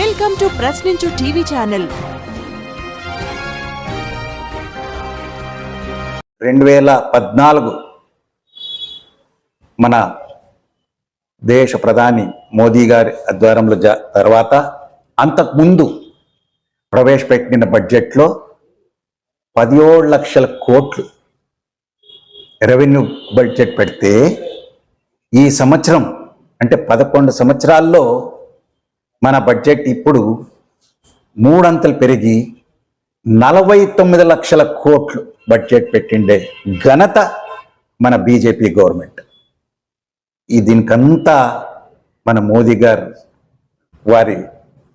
Welcome to Prashninchu TV channel రెండు వేల పద్నాలుగు మన దేశ ప్రధాని మోదీ గారి ఆధ్వర్యంలో తర్వాత అంతకుముందు ప్రవేశపెట్టిన బడ్జెట్లో పదిహేడు లక్షల కోట్లు రెవెన్యూ బడ్జెట్ పెడితే ఈ సంవత్సరం అంటే పదకొండు సంవత్సరాల్లో మన బడ్జెట్ ఇప్పుడు మూడంతలు పెరిగి నలభై తొమ్మిది లక్షల కోట్లు బడ్జెట్ పెట్టిండే ఘనత మన బీజేపీ గవర్నమెంట్. ఈ దీనికంతా మన మోదీ గారు వారి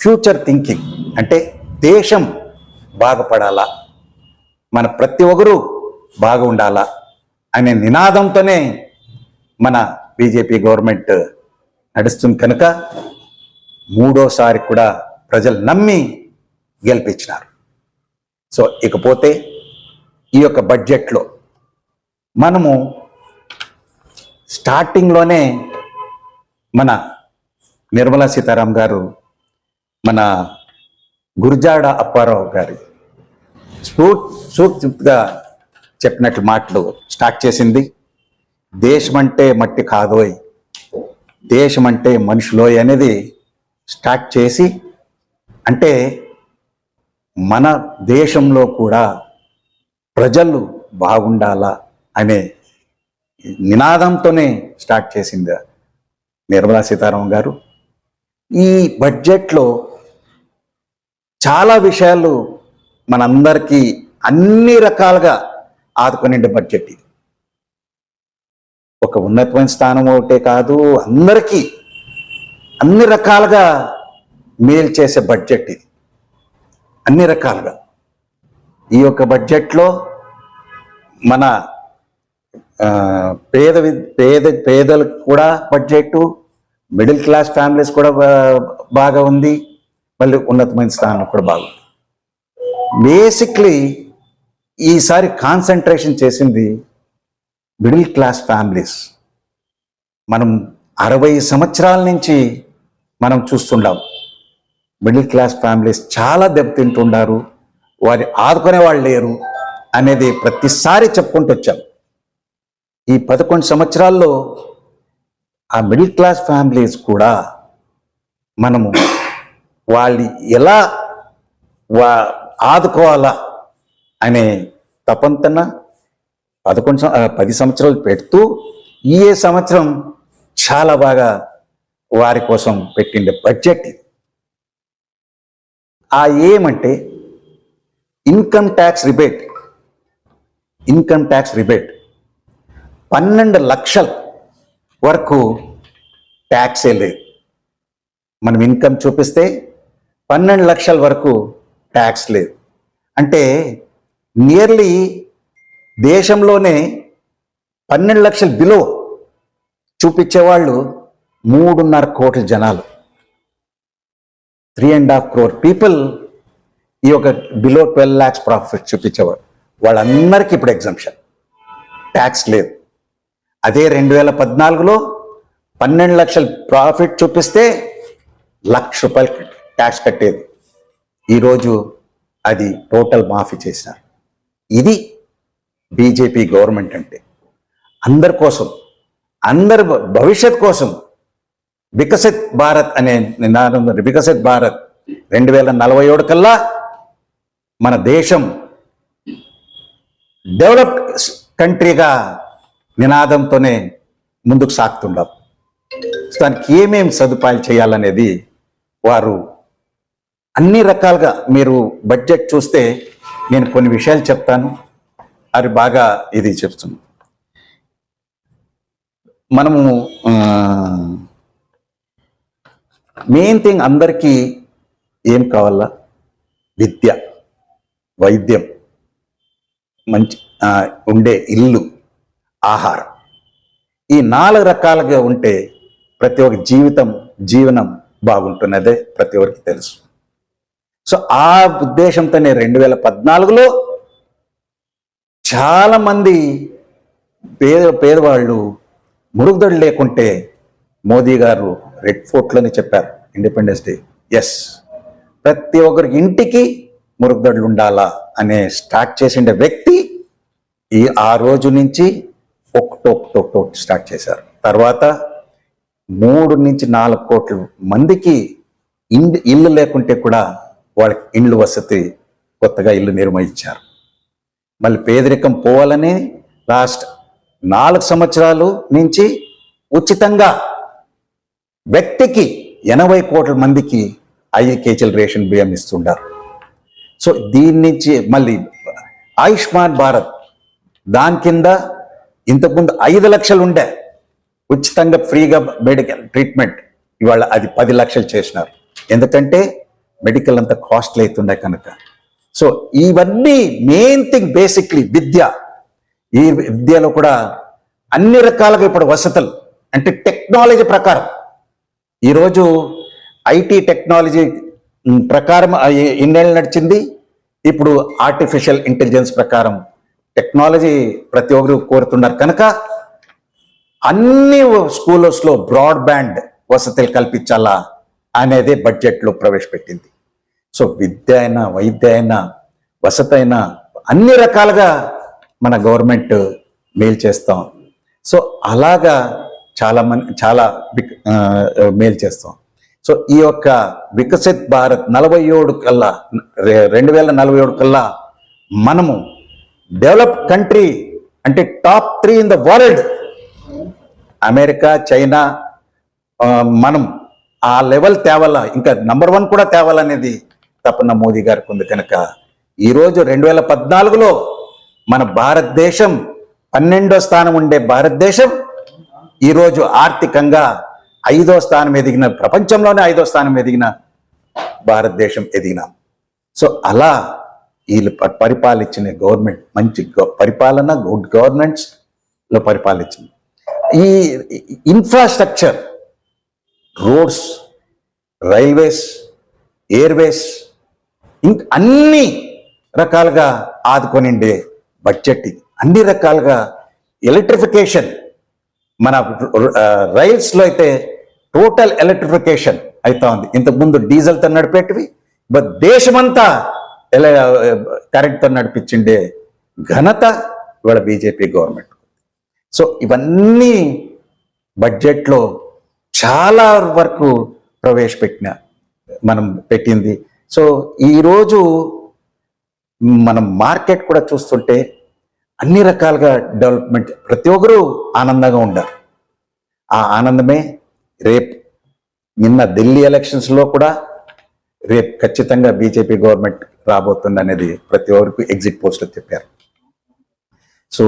ఫ్యూచర్ థింకింగ్ అంటే దేశం బాగుపడాలా మన ప్రతి ఒక్కరూ బాగా ఉండాలా అనే నినాదంతోనే మన బీజేపీ గవర్నమెంట్ నడుస్తుంది కనుక మూడోసారి కూడా ప్రజలు నమ్మి గెలిపించినారు. సో ఇకపోతే ఈ యొక్క బడ్జెట్లో మనము స్టార్టింగ్లోనే మన నిర్మలా సీతారాం గారు మన గురుజాడ అప్పారావు గారి సూక్తిగా చెప్పినట్లు మాటలు స్టార్ట్ చేసింది దేశం అంటే మట్టి కాదోయ్ దేశం అంటే మనుషులోయ్ అనేది స్టార్ట్ చేసి అంటే మన దేశంలో కూడా ప్రజలు బాగుండాలా అనే నినాదంతోనే స్టార్ట్ చేసింది నిర్మలా సీతారామన్ గారు. ఈ బడ్జెట్లో చాలా విషయాలు మనందరికీ అన్ని రకాలుగా ఆదుకునే బడ్జెట్ ఇది. ఒక ఉన్నతమైన స్థానం ఒకటే కాదు అందరికీ అన్ని రకాలుగా మేలు చేసే బడ్జెట్ ఇది. అన్ని రకాలుగా. ఈ యొక్క బడ్జెట్లో మన పేద వి- పేద పేదలకు కూడా బడ్జెట్ మిడిల్ క్లాస్ ఫ్యామిలీస్ కూడా బాగా ఉంది. మళ్ళీ ఉన్నతమైన స్థానం కూడా బాగుంది బేసిక్లీ ఈసారి కాన్సన్ట్రేషన్ చేసింది మిడిల్ క్లాస్ ఫ్యామిలీస్. మనం అరవై సంవత్సరాల నుంచి మనం చూస్తుండాం మిడిల్ క్లాస్ ఫ్యామిలీస్ చాలా దెబ్బతింటుండారు. వారి ఆదుకునే వాళ్ళు లేరు అనేది ప్రతిసారి చెప్పుకుంటూ వచ్చాం. ఈ పదకొండు సంవత్సరాల్లో ఆ మిడిల్ క్లాస్ ఫ్యామిలీస్ కూడా మనము వాళ్ళు ఎలా వా ఆదుకోవాలా అనే తపంతన పదకొండు పది సంవత్సరాలు పెడుతూ ఈ సంవత్సరం చాలా బాగా వారి కోసం పెట్టిండే బడ్జెట్ ఇది. ఆ ఏమంటే income tax rebate income tax rebate పన్నెండు లక్షల వరకు ట్యాక్సే లేదు. మనం ఇన్కమ్ చూపిస్తే పన్నెండు లక్షల వరకు ట్యాక్స్ లేదు. అంటే నియర్లీ దేశంలోనే పన్నెండు లక్షల బిలో చూపించేవాళ్ళు మూడున్నర కోట్ల జనాలు. Three and half crore people ఈ యొక్క బిలో ట్వెల్వ్ ల్యాక్స్ ప్రాఫిట్ చూపించేవాడు వాళ్ళందరికీ ఇప్పుడు ఎగ్జంప్షన్ ట్యాక్స్ లేదు. అదే రెండు వేల పద్నాలుగులో పన్నెండు లక్షల ప్రాఫిట్ చూపిస్తే లక్ష రూపాయలు ట్యాక్స్ కట్టేది. ఈరోజు అది టోటల్ మాఫీ చేసినారు. ఇది బీజేపీ గవర్నమెంట్ అంటే. అందరి కోసం అందరి భవిష్యత్ కోసం వికసిత్ భారత్ అనే నినాదం వికసిత్ భారత్ రెండు వేల నలభై ఏడు కల్లా మన దేశం డెవలప్డ్ కంట్రీగా నినాదంతోనే ముందుకు సాగుతుండం. దానికి ఏమేం సదుపాయాలు చేయాలనేది వారు అన్ని రకాలుగా మీరు బడ్జెట్ చూస్తే నేను కొన్ని విషయాలు చెప్తాను. అది బాగా ఇది చెప్తుంది మనము మెయిన్ థింగ్ అందరికీ ఏం కావాలా? విద్య వైద్యం మంచి ఉండే ఇల్లు ఆహారం. ఈ నాలుగు రకాలుగా ఉంటే ప్రతి ఒక్క జీవితం జీవనం బాగుంటున్నదే ప్రతి ఒక్కరికి తెలుసు. సో ఆ ఉద్దేశంతోనే రెండు వేల పద్నాలుగులో చాలామంది పేద పేదవాళ్ళు మురుగుదొడు లేకుంటే మోదీ గారు రెడ్ ఫోర్ట్లని చెప్పారు ఇండిపెండెన్స్ డే ఎస్ ప్రతి ఒక్కరి ఇంటికి మురుగుదొడ్లు ఉండాలా అనే స్టార్ట్ చేసిండే వ్యక్తి ఈ ఆ రోజు నుంచి ఒకటి ఒకటి ఒకటి ఒకటి స్టార్ట్ చేశారు. తర్వాత మూడు నుంచి నాలుగు కోట్ల మందికి ఇండ్ ఇల్లు లేకుంటే కూడా వాళ్ళకి ఇండ్లు వసతి కొత్తగా ఇల్లు నిర్మించారు. మళ్ళీ పేదరికం పోవాలని లాస్ట్ నాలుగు సంవత్సరాలు నుంచి ఉచితంగా వ్యక్తికి ఎనభై కోట్ల మందికి ఐదు కేజీల రేషన్ బియ్యం ఇస్తుంటారు. సో దీని నుంచి మళ్ళీ ఆయుష్మాన్ భారత్ దాని కింద ఇంతకుముందు ఐదు లక్షలు ఉండే ఉచితంగా ఫ్రీగా మెడికల్ ట్రీట్మెంట్ ఇవాళ అది పది లక్షలు చేసినారు. ఎందుకంటే మెడికల్ అంత కాస్ట్లీ అవుతుండే కనుక. సో ఇవన్నీ మెయిన్ థింగ్ బేసిక్లీ విద్య. ఈ విద్యలో కూడా అన్ని రకాలుగా ఇప్పుడు వసతులు అంటే టెక్నాలజీ ప్రకారం ఈరోజు ఐటీ టెక్నాలజీ ప్రకారం ఇన్నేళ్ళు నడిచింది. ఇప్పుడు ఆర్టిఫిషియల్ ఇంటెలిజెన్స్ ప్రకారం టెక్నాలజీ ప్రతి ఒక్కరు కోరుతున్నారు. కనుక అన్ని స్కూల్స్లో బ్రాడ్బ్యాండ్ వసతులు కల్పించాలా అనేది బడ్జెట్లో ప్రవేశపెట్టింది. సో విద్య అయినా వైద్య అయినా వసతి అయినా అన్ని రకాలుగా మన గవర్నమెంట్ మేలు చేస్తాం. సో అలాగా చాలా మంది చాలా విక్- మేలు చేస్తాం. సో ఈ యొక్క వికసిత్ భారత్ నలభై ఏడు కల్లా రె- రెండు వేల నలభై ఏడు కల్లా మనము డెవలప్ కంట్రీ అంటే top three in the world. America China మనం ఆ లెవెల్ తేవాలా ఇంకా నంబర్ వన్ కూడా తేవాలనేది తపన మోదీ గారికి ఉంది కనుక. ఈరోజు రెండు వేల పద్నాలుగులో మన భారతదేశం పన్నెండో స్థానం ఉండే భారతదేశం ఈరోజు ఆర్థికంగా ఐదో స్థానం ఎదిగిన ప్రపంచంలోనే ఐదో స్థానం ఎదిగిన భారతదేశం ఎదిగినాం. సో అలా వీళ్ళు పరిపాలించిన గవర్నమెంట్ మంచి గ- పరిపాలన గుడ్ గవర్నెన్స్లో పరిపాలించింది. ఈ ఇన్ఫ్రాస్ట్రక్చర్ రోడ్స్ రైల్వేస్ ఎయిర్వేస్ ఇంక అన్ని రకాలుగా ఆదుకొనిండే బడ్జెట్ ఇది. అన్ని రకాలుగా ఎలక్ట్రిఫికేషన్ మన రైల్స్లో అయితే టోటల్ ఎలక్ట్రిఫికేషన్ అవుతా ఉంది. ఇంతకుముందు డీజిల్తో నడిపేటివి బట్ దేశమంతా ఎలా కరెంట్తో నడిపించిండే ఘనత ఇవాళ బీజేపీ గవర్నమెంట్ సో ఇవన్నీ బడ్జెట్లో చాలా వరకు ప్రవేశపెట్టిన మనం పెట్టింది. సో ఈరోజు మనం మార్కెట్ కూడా చూస్తుంటే అన్ని రకాలుగా డెవలప్మెంట్ ప్రతి ఒక్కరూ ఆనందంగా ఉండారు. ఆ ఆనందమే రేపు నిన్న ఢిల్లీ ఎలక్షన్స్లో కూడా రేపు ఖచ్చితంగా బీజేపీ గవర్నమెంట్ రాబోతుంది అనేది ప్రతి ఒక్కరికి ఎగ్జిట్ పోస్ట్లో చెప్పారు. సో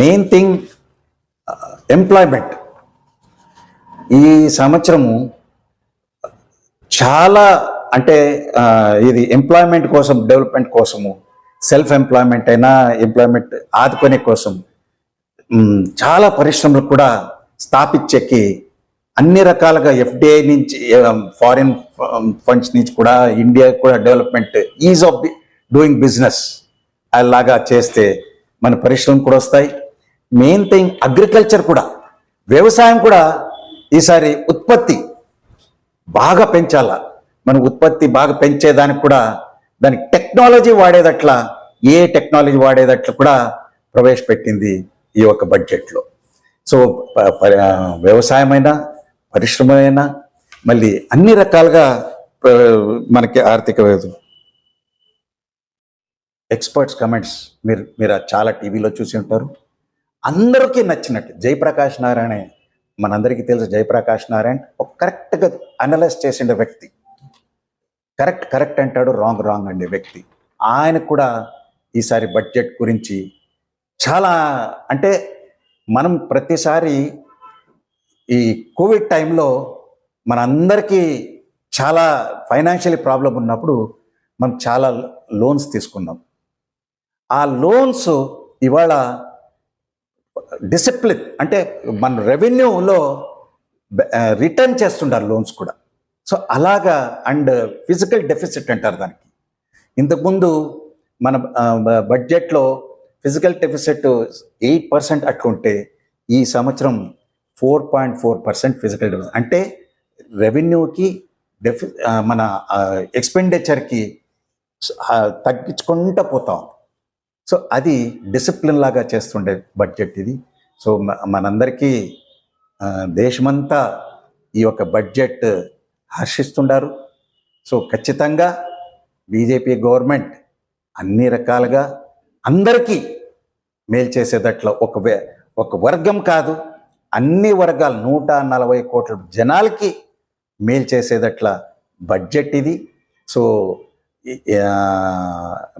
మెయిన్ థింగ్ ఎంప్లాయ్మెంట్ ఈ సంవత్సరము చాలా అంటే ఇది ఎంప్లాయ్మెంట్ కోసం డెవలప్మెంట్ కోసము సెల్ఫ్ ఎంప్లాయ్మెంట్ అయినా ఎంప్లాయ్మెంట్ ఆదుకునే కోసం చాలా పరిశ్రమలు కూడా స్థాపించేకి అన్ని రకాలుగా ఎఫ్డిఐ నుంచి ఫారిన్ ఫండ్స్ నుంచి కూడా ఇండియా కూడా development ease of doing business అలాగా చేస్తే మన పరిశ్రమలు కూడా వస్తాయి. మెయిన్ థింగ్ అగ్రికల్చర్ కూడా వ్యవసాయం కూడా ఈసారి ఉత్పత్తి బాగా పెంచాలా? మన ఉత్పత్తి బాగా పెంచేదానికి కూడా దానికి టెక్నాలజీ వాడేదట్లా ఏ టెక్నాలజీ వాడేదట్లా కూడా ప్రవేశపెట్టింది ఈ యొక్క బడ్జెట్లో. సో వ్యవసాయమైనా పరిశ్రమైనా మళ్ళీ అన్ని రకాలుగా మనకి ఆర్థిక ఎక్స్పర్ట్స్ కమెంట్స్ మీరు మీరు చాలా టీవీలో చూసి ఉంటారు. అందరికీ నచ్చినట్టు జయప్రకాష్ నారాయణ మనందరికీ తెలుసు జయప్రకాష్ నారాయణ ఒక కరెక్ట్గా అనలైజ్ చేసిన వ్యక్తి. కరెక్ట్ కరెక్ట్ అంటాడు రాంగ్ రాంగ్ అండే వ్యక్తి. ఆయన కూడా ఈసారి బడ్జెట్ గురించి చాలా అంటే మనం ప్రతిసారి ఈ కోవిడ్ టైంలో మనందరికీ చాలా ఫైనాన్షియల్ ప్రాబ్లం ఉన్నప్పుడు మనం చాలా లోన్స్ తీసుకున్నాం. ఆ లోన్స్ ఇవాళ డిసిప్లిన్ అంటే మన రెవెన్యూలో రిటర్న్ చేస్తుండారు లోన్స్ కూడా. సో అలాగా అండ్ ఫిజికల్ డెఫిసిట్ అంటారు దానికి. ఇంతకుముందు మన బడ్జెట్లో ఫిజికల్ డెఫిసిట్ ఎయిట్ పర్సెంట్ అట్లుంటే ఈ సంవత్సరం four point four percent physical deficit. అంటే రెవెన్యూకి డెఫి మన ఎక్స్పెండిచర్కి తగ్గించుకుంటూ పోతాం. సో అది డిసిప్లిన్ లాగా చేస్తుండే బడ్జెట్ ఇది. సో మ- మనందరికీ దేశమంతా ఈ యొక్క బడ్జెట్ హర్షిస్తుండారు సో ఖచ్చితంగా బీజేపీ గవర్నమెంట్ అన్ని రకాలుగా అందరికీ మేలు చేసేటట్ల ఒక వే- ఒక వర్గం కాదు అన్ని వర్గాలు నూట నలభై కోట్ల జనాలకి మేలు చేసేదట్ల బడ్జెట్ ఇది. సో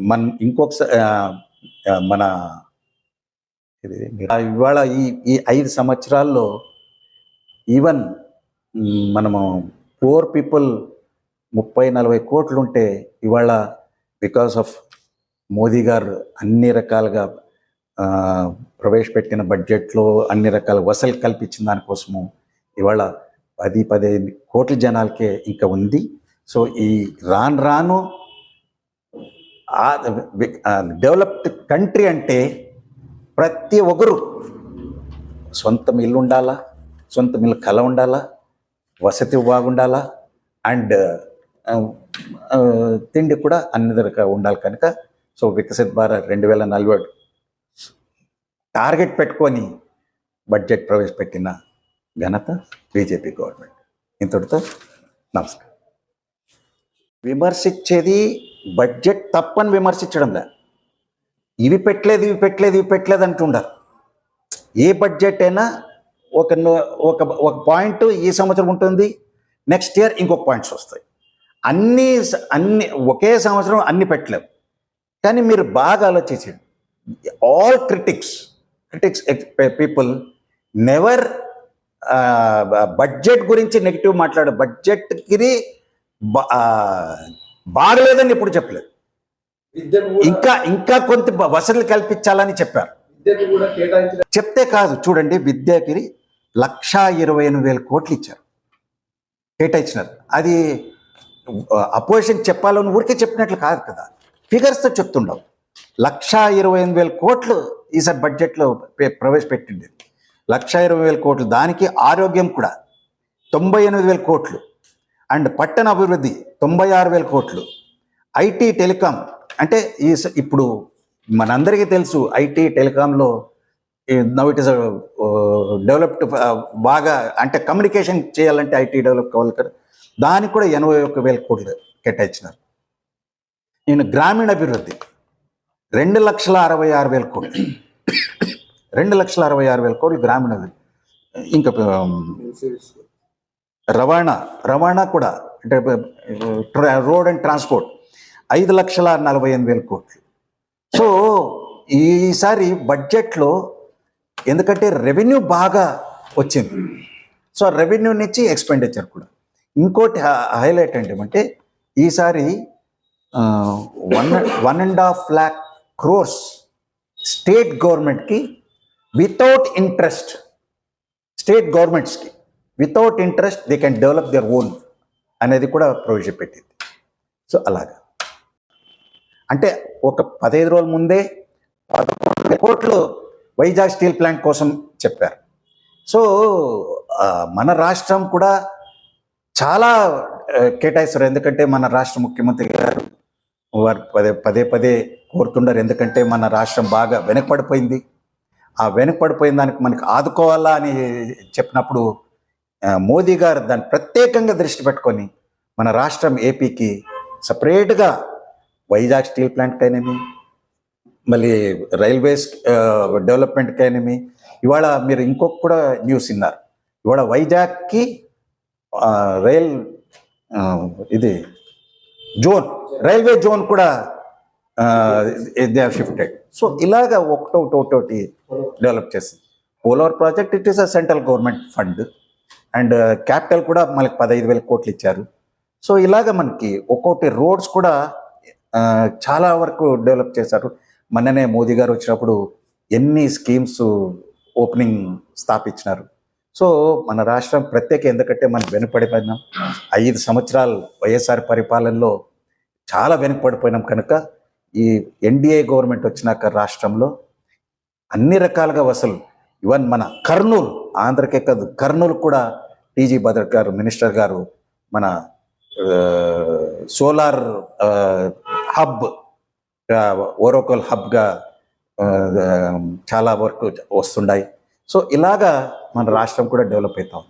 మన ఇంకొకసారి మన ఇది ఇవాళ ఈ ఈ ఐదు సంవత్సరాల్లో ఈవెన్ మనము పూర్ పీపుల్ ముప్పై నలభై కోట్లు ఉంటే ఇవాళ బికాస్ ఆఫ్ మోదీ గారు అన్ని రకాలుగా ప్రవేశపెట్టిన బడ్జెట్లో అన్ని రకాల వసలు కల్పించిన దానికోసము ఇవాళ పది పదిహేను కోట్ల జనాలకే ఇంకా ఉంది. సో ఈ రాను రాను డెవలప్డ్ కంట్రీ అంటే ప్రతి ఒక్కరు సొంతం ఇల్లు ఉండాలా? సొంతం ఇల్లు కళ ఉండాలా? వసతి బాగుండాలా? అండ్ తిండి కూడా అన్ని రకాల ఉండాలి కనుక. సో వికసిత్ భారత్ రెండు వేల నలభై టార్గెట్ పెట్టుకొని బడ్జెట్ ప్రవేశపెట్టిన ఘనత బీజేపీ గవర్నమెంట్. ఇంతటితో నమస్కారం. విమర్శించేది బడ్జెట్ తప్పని విమర్శించడంలే ఇవి పెట్టలేదు ఇవి పెట్టలేదు ఇవి పెట్టలేదు అంటుండారు. ఏ బడ్జెట్ అయినా ఒక ఒక ఒక పాయింట్ ఈ సంవత్సరం ఉంటుంది నెక్స్ట్ ఇయర్ ఇంకొక పాయింట్స్ వస్తాయి. అన్ని అన్ని ఒకే సంవత్సరం అన్ని పెట్టలేవు కానీ మీరు బాగా ఆలోచించండి. All critics critics people never budget గురించి నెగిటివ్ మాట్లాడు బడ్జెట్కి బాగలేదని ఎప్పుడు చెప్పలేదు. ఇంకా ఇంకా కొంత వసతులు కల్పించాలని చెప్పారు. చెప్తే కాదు చూడండి విద్యాకి లక్షా ఇరవై ఎనిమిది వేల కోట్లు ఇచ్చారు కేటాయించినారు అది అపోజిషన్ చెప్పాలని ఊరికే చెప్పినట్లు కాదు కదా. ఫిగర్స్తో చెప్తుండవు. లక్షా ఇరవై ఎనిమిది వేల కోట్లు ఈసారి బడ్జెట్లో ప్రవేశపెట్టింది. లక్షా ఇరవై వేల కోట్లు దానికి ఆరోగ్యం కూడా తొంభై ఎనిమిది వేల కోట్లు. అండ్ పట్టణ అభివృద్ధి తొంభై ఆరు వేల కోట్లు. ఐటీ టెలికాం అంటే ఈ స- ఇప్పుడు మనందరికీ తెలుసు ఐటీ టెలికాంలో నవ్ ఇట్ ఇస్ డెవలప్డ్ బాగా అంటే కమ్యూనికేషన్ చేయాలంటే ఐటీ డెవలప్ కావాలి కదా. దానికి కూడా ఎనభై ఒక్క వేల కోట్లు కేటాయించినారు. నేను గ్రామీణ అభివృద్ధి రెండు లక్షల అరవై ఆరు వేల కోట్లు. రెండు లక్షల అరవై ఆరు వేల కోట్లు గ్రామీణ ఇంకా um, రవాణా రవాణా కూడా అంటే uh, రోడ్ అండ్ ట్రాన్స్పోర్ట్ ఐదు లక్షల నలభై ఎనిమిది వేల కోట్లు. సో ఈసారి బడ్జెట్లో ఎందుకంటే రెవెన్యూ బాగా వచ్చింది. సో రెవెన్యూ నుంచి ఎక్స్పెండిచర్ కూడా. ఇంకోటి హైలైట్ ఏంటంటే ఈసారి one one and half lakh crores state గవర్నమెంట్కి without interest state గవర్నమెంట్స్కి without interest they can develop their own అనేది కూడా ప్రొవిజన్ పెట్టింది. సో అలాగా. అంటే ఒక పదహైదు రోజుల ముందే పదకొండు కోట్లు వైజాగ్ స్టీల్ ప్లాంట్ కోసం చెప్పారు. సో మన రాష్ట్రం కూడా చాలా కేటాయిస్తారు. ఎందుకంటే మన రాష్ట్ర ముఖ్యమంత్రి గారు వారు పదే పదే పదే కోరుతుండారు ఎందుకంటే మన రాష్ట్రం బాగా వెనకపడిపోయింది ఆ వెనకపడిపోయిన దానికి మనకి ఆదుకోవాలా అని చెప్పినప్పుడు మోదీ గారు దాన్ని ప్రత్యేకంగా దృష్టి పెట్టుకొని మన రాష్ట్రం ఏపీకి సపరేట్గా వైజాగ్ స్టీల్ ప్లాంట్కైనవి మళ్ళీ రైల్వేస్ డెవలప్మెంట్కైనవి ఇవాళ మీరు ఇంకొక కూడా న్యూస్ విన్నారు. ఇవాళ వైజాగ్కి రైల్ ఇది జోన్ రైల్వే జోన్ కూడా దే షిఫ్టెడ్. సో ఇలాగ ఒకటొకటి ఒకటొకటి డెవలప్ చేసింది. Polavaram project it is a central government fund. And capital కూడా మనకి పదహైదు వేల కోట్లు ఇచ్చారు. సో ఇలాగ మనకి ఒక్కొక్కటి రోడ్స్ కూడా చాలా వరకు డెవలప్ చేశారు. మొన్ననే మోదీ గారు వచ్చినప్పుడు ఎన్ని స్కీమ్స్ ఓపెనింగ్ స్థాపించినారు. సో మన రాష్ట్రం ప్రత్యేక ఎందుకంటే మనం వెనుకబడిపోయినాం ఐదు సంవత్సరాలు వైఎస్ఆర్ పరిపాలనలో చాలా వెనుకబడిపోయినాం కనుక ఈ ఎన్డీఏ గవర్నమెంట్ వచ్చినాక రాష్ట్రంలో అన్ని రకాలుగా వసలు. ఈవెన్ మన కర్నూలు ఆంధ్రకే కాదు కర్నూలు కూడా టీజీ భద్రత్ గారు మినిస్టర్ గారు మన సోలార్ హబ్ ఓరోకల్ హబ్గా చాలా వరకు వస్తుండాయి. సో ఇలాగా మన రాష్ట్రం కూడా డెవలప్ అవుతాం